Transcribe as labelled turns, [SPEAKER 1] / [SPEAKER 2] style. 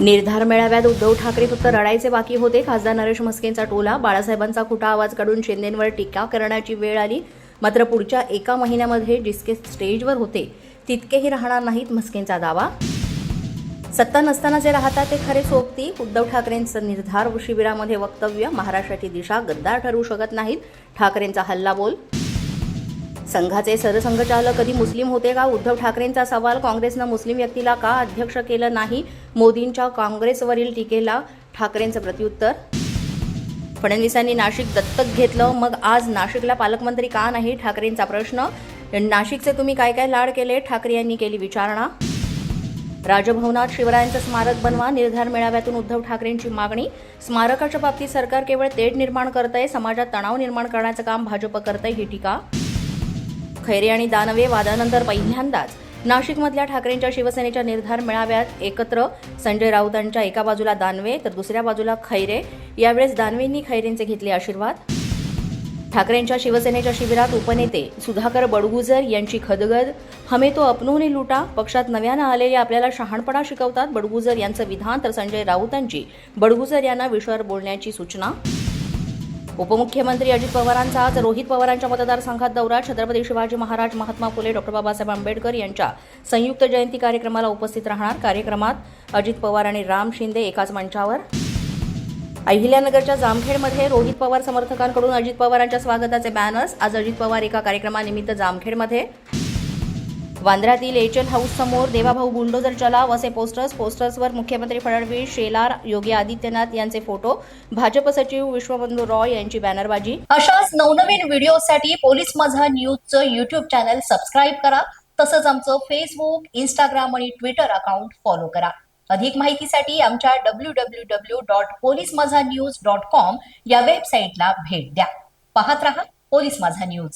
[SPEAKER 1] निर्धार मेळाव्यात उद्धव ठाकरे फक्त रडायचे बाकी होते. खासदार नरेश म्हस्केंचा टोला बाळासाहेबांचा खोटा आवाज काढून शिंदेंवर टीका करण्याची वेळ आली. मात्र पुढच्या एका महिन्यामध्ये जितके स्टेजवर होते तितकेही राहणार नाहीत म्हस्केंचा दावा. सत्ता नसताना जे राहतात ते खरे सोबती. उद्धव ठाकरेंचं निर्धार शिबिरामध्ये वक्तव्य महाराष्ट्राची दिशा गद्दार ठरू शकत नाहीत. ठाकरेंचा हल्ला बोल संघाचे सरसंघचालक कधी मुस्लिम होते का? उद्धव ठाकरेंचा सवाल काँग्रेसनं मुस्लिम व्यक्तीला का अध्यक्ष केलं नाही? मोदींच्या काँग्रेसवरील टीकेला ठाकरेंचं प्रत्युत्तर? फडणवीसांनी नाशिक दत्तक घेतलं मग आज नाशिकला पालकमंत्री का नाही? ठाकरेंचा प्रश्न नाशिकचे तुम्ही काय काय लाड केले? ठाकरे यांनी केली विचारणा. राजभवनात शिवरायांचं स्मारक बनवा निर्धार मेळाव्यातून उद्धव ठाकरेंची मागणी. स्मारकाच्या बाबतीत सरकार केवळ तेढ निर्माण करत आहे समाजात तणाव निर्माण करण्याचं काम भाजप करतंय ही टीका. खैरे आणि दानवे वादानंतर पहिल्यांदाच नाशिकमधल्या ठाकरेंच्या शिवसेनेच्या निर्धार मेळाव्यात एकत्र संजय राऊतांच्या एका बाजूला दानवे तर दुसऱ्या बाजूला खैरे. यावेळेस दानवेंनी खैरेंचे घेतले आशीर्वाद. ठाकरेंच्या शिवसेनेच्या शिबिरात उपनेते सुधाकर बडगुजर यांची खदगद हमे तो अपनोने लुटा. पक्षात नव्यानं आलेले आपल्याला शहाणपणा शिकवतात बडगुजर यांचं विधान तर संजय राऊतांची बडगुजर यांना विषयावर बोलण्याची सूचना. उपमुख्यमंत्री अजित पवारांचा आज रोहित पवारांच्या मतदारसंघात दौरा. छत्रपती शिवाजी महाराज महात्मा फुले डॉक्टर बाबासाहेब आंबेडकर यांच्या संयुक्त जयंती कार्यक्रमाला उपस्थित राहणार. कार्यक्रमात अजित पवार आणि राम शिंदे एकाच मंचावर. अहिल्यानगरच्या जामखेडमध्ये रोहित पवार समर्थकांकडून अजित पवारांच्या स्वागताचे बॅनर्स आज अजित पवार एका कार्यक्रमानिमित्त जामखेडमध्ये वांद्र्यातील एचएल हाऊस समोर देवाभाऊ बुलडोजर चलाव असे पोस्टर्स पोस्टर्सवर मुख्यमंत्री फडणवीस शेलार योगी आदित्यनाथ यांचे फोटो. भाजप सचिव विश्वबंधू रॉय यांची बॅनरबाजी.
[SPEAKER 2] अशाच नवनवीन व्हिडिओसाठी पोलीस माझा न्यूजचं युट्यूब चॅनल सबस्क्राईब करा. तसंच आमचं फेसबुक इंस्टाग्राम आणि ट्विटर अकाउंट फॉलो करा. अधिक माहितीसाठी आमच्या W W W dot police Majha news dot com या वेबसाईटला भेट द्या. पाहत रहा पोलीस माझा न्यूज.